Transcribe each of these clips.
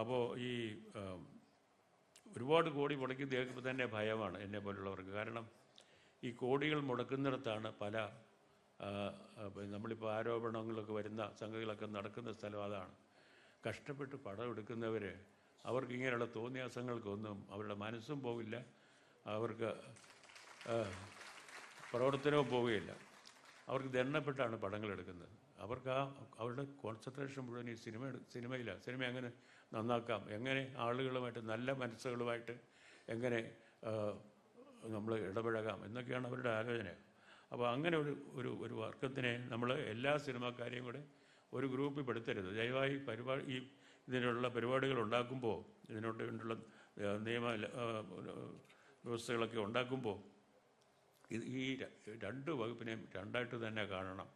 അപ്പോൾ ഈ ഒരുപാട് കോടി മുടക്കി കേൾക്കുമ്പോൾ തന്നെ ഭയമാണ് എന്നെ പോലുള്ളവർക്ക്. കാരണം ഈ കോടികൾ മുടക്കുന്നിടത്താണ് പല നമ്മളിപ്പോൾ ആരോപണങ്ങളൊക്കെ വരുന്ന സംഗതികളൊക്കെ നടക്കുന്ന സ്ഥലം അതാണ്. കഷ്ടപ്പെട്ട് പടം എടുക്കുന്നവർ അവർക്ക് ഇങ്ങനെയുള്ള തോന്നിയാസങ്ങൾക്കൊന്നും അവരുടെ മനസ്സും പോവില്ല. അവർക്ക് പ്രവർത്തനവും പോവുകയില്ല. അവർക്ക് ദണ്ണപ്പെട്ടാണ് പടങ്ങൾ എടുക്കുന്നത്. അവർക്ക് ആ അവരുടെ കോൺസെൻട്രേഷൻ മുഴുവൻ ഈ സിനിമ സിനിമയിലാണ് സിനിമ എങ്ങനെ നന്നാക്കാം? എങ്ങനെ ആളുകളുമായിട്ട് നല്ല മനസ്സുകളുമായിട്ട് എങ്ങനെ നമ്മൾ ഇടപഴകാം? എന്നൊക്കെയാണ് അവരുടെ ആലോചന. അപ്പോൾ അങ്ങനെ ഒരു ഒരു ഒരു വർക്കത്തിനെ നമ്മൾ എല്ലാ സിനിമാക്കാരെയും കൂടെ ഒരു ഗ്രൂപ്പിൽ പെടുത്തരുത് ദയവായി പരിപാടി ഈ ഇതിനുള്ള പരിപാടികൾ ഉണ്ടാക്കുമ്പോൾ ഇതിനോട് വേണ്ടിയുള്ള നിയമ വ്യവസ്ഥകളൊക്കെ ഉണ്ടാക്കുമ്പോൾ ഈ രണ്ട് വകുപ്പിനെയും രണ്ടായിട്ട് തന്നെ കാണണം.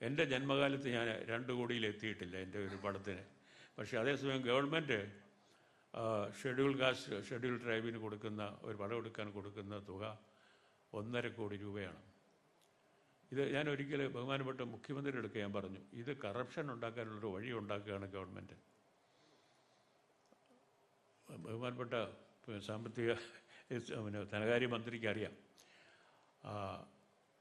എന്റെ ജന്മകാലത്ത് ഞാൻ രണ്ട് കോടിയിൽ എത്തിയിട്ടില്ല എന്റെ ഒരു പടത്തിന് പക്ഷേ അതേസമയം ഗവൺമെന്റ് ഷെഡ്യൂൾ കാസ്റ്റ് ഷെഡ്യൂൾ ട്രൈബിന് കൊടുക്കുന്ന ഒരു പടം എടുക്കാൻ കൊടുക്കുന്ന തുക ഒന്നര കോടി രൂപയാണ്. ഇത് ഞാൻ ഒരിക്കൽ ബഹുമാനപ്പെട്ട മുഖ്യമന്ത്രിയുടെ ഞാൻ പറഞ്ഞു ഇത് കറപ്ഷൻ ഉണ്ടാക്കാനുള്ളൊരു വഴി ഉണ്ടാക്കുകയാണ് ഗവൺമെന്റ്. ബഹുമാനപ്പെട്ട സാമ്പത്തിക പിന്നെ ധനകാര്യ മന്ത്രിക്ക് അറിയാം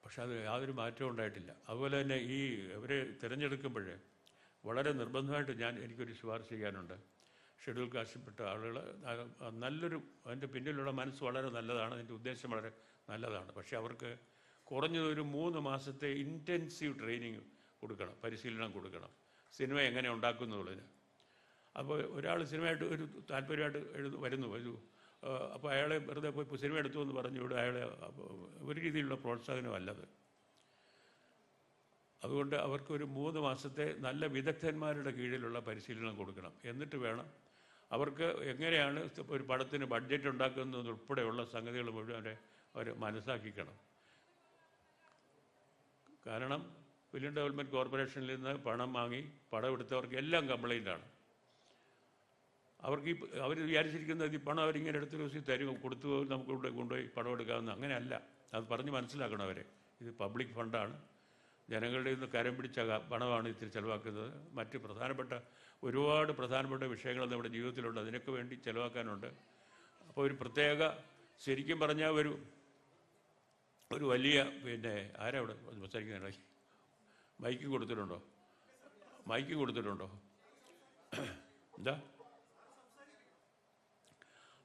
പക്ഷെ അത് യാതൊരു മാറ്റവും ഉണ്ടായിട്ടില്ല. അതുപോലെ തന്നെ ഈ ഇവരെ തിരഞ്ഞെടുക്കുമ്പോൾ വളരെ നിർബന്ധമായിട്ട് ഞാൻ എനിക്കൊരു ശുപാർശ ചെയ്യാനുണ്ട്. ഷെഡ്യൂൾ കാസ്റ്റിൽപ്പെട്ട ആളുകൾ നല്ലൊരു അതിന്റെ പിന്നിലുള്ള മനസ്സ് വളരെ നല്ലതാണ് അതിന്റെ ഉദ്ദേശം വളരെ നല്ലതാണ്. പക്ഷേ അവർക്ക് കുറഞ്ഞത് ഒരു മൂന്ന് മാസത്തെ ഇന്റൻസീവ് ട്രെയിനിങ് കൊടുക്കണം പരിശീലനം കൊടുക്കണം. സിനിമ എങ്ങനെ ഉണ്ടാക്കുന്നുള്ളതിന് അപ്പോൾ ഒരാൾ സിനിമയായിട്ട് ഒരു താല്പര്യമായിട്ട് എഴുതു വരുന്നു ഒരു അപ്പോൾ അയാളെ വെറുതെ പോയി സിനിമ എടുത്തു എന്ന് പറഞ്ഞു. ഇവിടെ അയാളെ ഒരു രീതിയിലുള്ള പ്രോത്സാഹനമല്ലത് അതുകൊണ്ട് അവർക്ക് ഒരു മൂന്ന് മാസത്തെ നല്ല വിദഗ്ധന്മാരുടെ കീഴിലുള്ള പരിശീലനം കൊടുക്കണം. എന്നിട്ട് വേണം അവർക്ക് എങ്ങനെയാണ് ഒരു പടത്തിന് ബഡ്ജറ്റ് ഉണ്ടാക്കുന്നത് ഉൾപ്പെടെയുള്ള സംഗതികൾ മുഴുവൻ അവരെ അവർ മനസ്സാക്കിക്കണം. കാരണം ഫിലിം ഡെവലപ്മെന്റ് കോർപ്പറേഷനിൽ നിന്ന് പണം വാങ്ങി പടം എടുത്തവർക്ക് എല്ലാം കംപ്ലൈന്റാണ് അവർക്ക് ഈ അവർ വിചാരിച്ചിരിക്കുന്നത് ഈ പണം അവരിങ്ങനെ എടുത്ത് ദിവസം തരും കൊടുത്തു നമുക്ക് ഇവിടെ കൊണ്ടുപോയി പണം എടുക്കാമെന്ന്. അങ്ങനെയല്ല. അത് പറഞ്ഞ് മനസ്സിലാക്കണം അവരെ. ഇത് പബ്ലിക് ഫണ്ടാണ്. ജനങ്ങളുടെ നിന്ന് കരം പിടിച്ച പണമാണ് ഇത്തിരി ചിലവാക്കുന്നത്. മറ്റ് പ്രധാനപ്പെട്ട ഒരുപാട് പ്രധാനപ്പെട്ട വിഷയങ്ങൾ നമ്മുടെ ജീവിതത്തിലുണ്ട്. അതിനൊക്കെ വേണ്ടി ചിലവാക്കാനുണ്ട്. അപ്പോൾ ഒരു പ്രത്യേക ശരിക്കും പറഞ്ഞാൽ ഒരു ഒരു വലിയ പിന്നെ ആരാ ഇവിടെ സംസാരിക്കുന്നുണ്ട് മൈക്ക് കൊടുത്തിട്ടുണ്ടോ? മൈക്ക് കൊടുത്തിട്ടുണ്ടോ? എന്താ?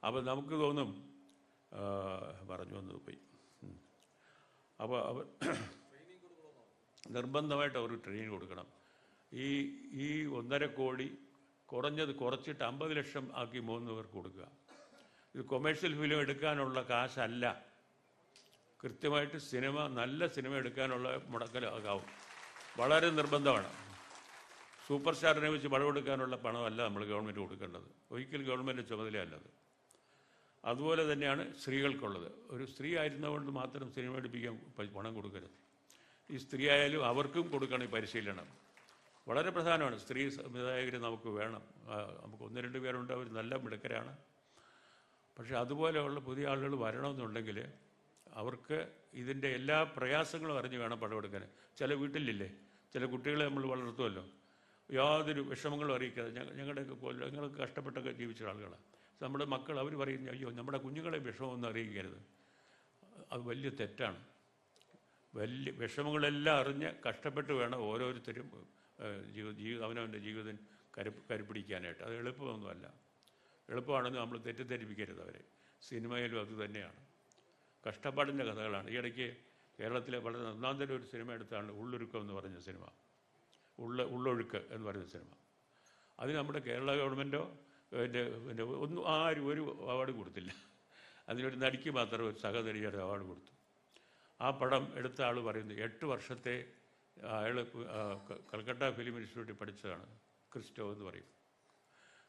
അപ്പോൾ നമുക്ക് തോന്നും പറഞ്ഞു വന്നത് പോയി. അപ്പോൾ അവർ നിർബന്ധമായിട്ട് അവർ ട്രെയിനിങ് കൊടുക്കണം. ഈ ഈ ഒന്നര കോടി കുറഞ്ഞത് കുറച്ചിട്ട് അമ്പത് ലക്ഷം ആക്കി മൂന്ന് പേർക്ക് കൊടുക്കുക. ഇത് കൊമേഴ്ഷ്യൽ ഫിലിം എടുക്കാനുള്ള കാശല്ല. കൃത്യമായിട്ട് സിനിമ നല്ല സിനിമ എടുക്കാനുള്ള മുടക്കലാകാവും വളരെ നിർബന്ധമാണ്. സൂപ്പർ സ്റ്റാറിനെ വെച്ച് പണം കൊടുക്കാനുള്ള പണമല്ല നമ്മൾ ഗവൺമെന്റ് കൊടുക്കേണ്ടത്. ഒരിക്കലും ഗവൺമെന്റ് ചുമതലയല്ലത്. അതുപോലെ തന്നെയാണ് സ്ത്രീകൾക്കുള്ളത്. ഒരു സ്ത്രീ ആയിരുന്നതുകൊണ്ട് മാത്രം സിനിമ എടുപ്പിക്കാൻ പണം കൊടുക്കരുത്. ഈ സ്ത്രീ ആയാലും അവർക്കും കൊടുക്കണം ഈ പരിശീലനം. വളരെ പ്രധാനമാണ്. സ്ത്രീ സംവിധായകർ നമുക്ക് വേണം. നമുക്ക് ഒന്ന് രണ്ട് പേരുണ്ട്. അവർ നല്ല മിടുക്കരാണ്. പക്ഷേ അതുപോലെയുള്ള പുതിയ ആളുകൾ വരണമെന്നുണ്ടെങ്കിൽ അവർക്ക് ഇതിന്റെ എല്ലാ പ്രയാസങ്ങളും അറിഞ്ഞ് വേണം പടമെടുക്കാൻ. ചില വീട്ടിലില്ലേ? ചില കുട്ടികളെ നമ്മൾ വളർത്തുമല്ലോ. യാതൊരു വിഷമങ്ങളും അറിയിക്കാതെ ഞങ്ങ- ഞങ്ങളുടെയൊക്കെ പോലെ ഞങ്ങളൊക്കെ കഷ്ടപ്പെട്ടൊക്കെ ജീവിച്ച ആളുകളാണ്. നമ്മുടെ മക്കൾ അവർ പറയുന്നു അയ്യോ നമ്മുടെ കുഞ്ഞുങ്ങളെ വിഷമമൊന്നും അറിയിക്കരുത്. അത് വലിയ തെറ്റാണ്. വലിയ വിഷമങ്ങളെല്ലാം അറിഞ്ഞ് കഷ്ടപ്പെട്ട് വേണം ഓരോരുത്തരും ജീവിത ജീവ അവനവന്റെ ജീവിതം കരു കരുപ്പിടിക്കാനായിട്ട് അത് എളുപ്പമൊന്നുമല്ല. എളുപ്പമാണെന്ന് നമ്മൾ തെറ്റിദ്ധരിപ്പിക്കരുത് അവരെ. സിനിമയിലും അത് തന്നെയാണ്. കഷ്ടപ്പാടിന്റെ കഥകളാണ്. ഈ ഇടയ്ക്ക് കേരളത്തിലെ വളരെ ഒന്നാന്തരം ഒരു സിനിമ എടുത്താണ് ഉള്ളൊരുക്കം എന്ന് പറഞ്ഞ സിനിമ. ഉള്ള ഉള്ളൊഴുക്ക് എന്ന് പറയുന്ന സിനിമ. അത് നമ്മുടെ കേരള ഗവൺമെന്റോ പിന്നെ പിന്നെ ഒന്നും ആരും ഒരു അവാർഡ് കൊടുത്തില്ല. അതിനൊരു നടിക്ക് മാത്രം ഒരു സഹനടിയുടെ അവാർഡ് കൊടുത്തു. ആ പടം എടുത്ത ആൾ പറയുന്നു എട്ട് വർഷത്തെ അയാൾ കൽക്കട്ട ഫിലിം ഇൻസ്റ്റിറ്റ്യൂട്ടിൽ പഠിച്ചതാണ്. ക്രിസ്റ്റോ എന്ന് പറയും.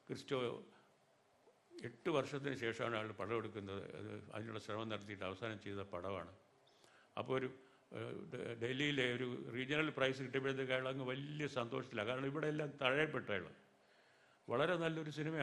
ക്രിസ്റ്റോ എട്ട് വർഷത്തിന് ശേഷമാണ് അയാൾ പടം എടുക്കുന്നത്. അത് അതിനുള്ള ശ്രമം നടത്തിയിട്ട് അവസാനം ചെയ്ത പടമാണ്. അപ്പോൾ ഒരു ഡൽഹിയിലെ ഒരു റീജിയണൽ പ്രൈസ് കിട്ടിയപ്പോഴത്തേക്ക് അയാൾ അങ്ങ് വലിയ സന്തോഷത്തിലാണ് കാരണം ഇവിടെ എല്ലാം തഴയപ്പെട്ട അയാൾ വളരെ നല്ലൊരു സിനിമയാണ്.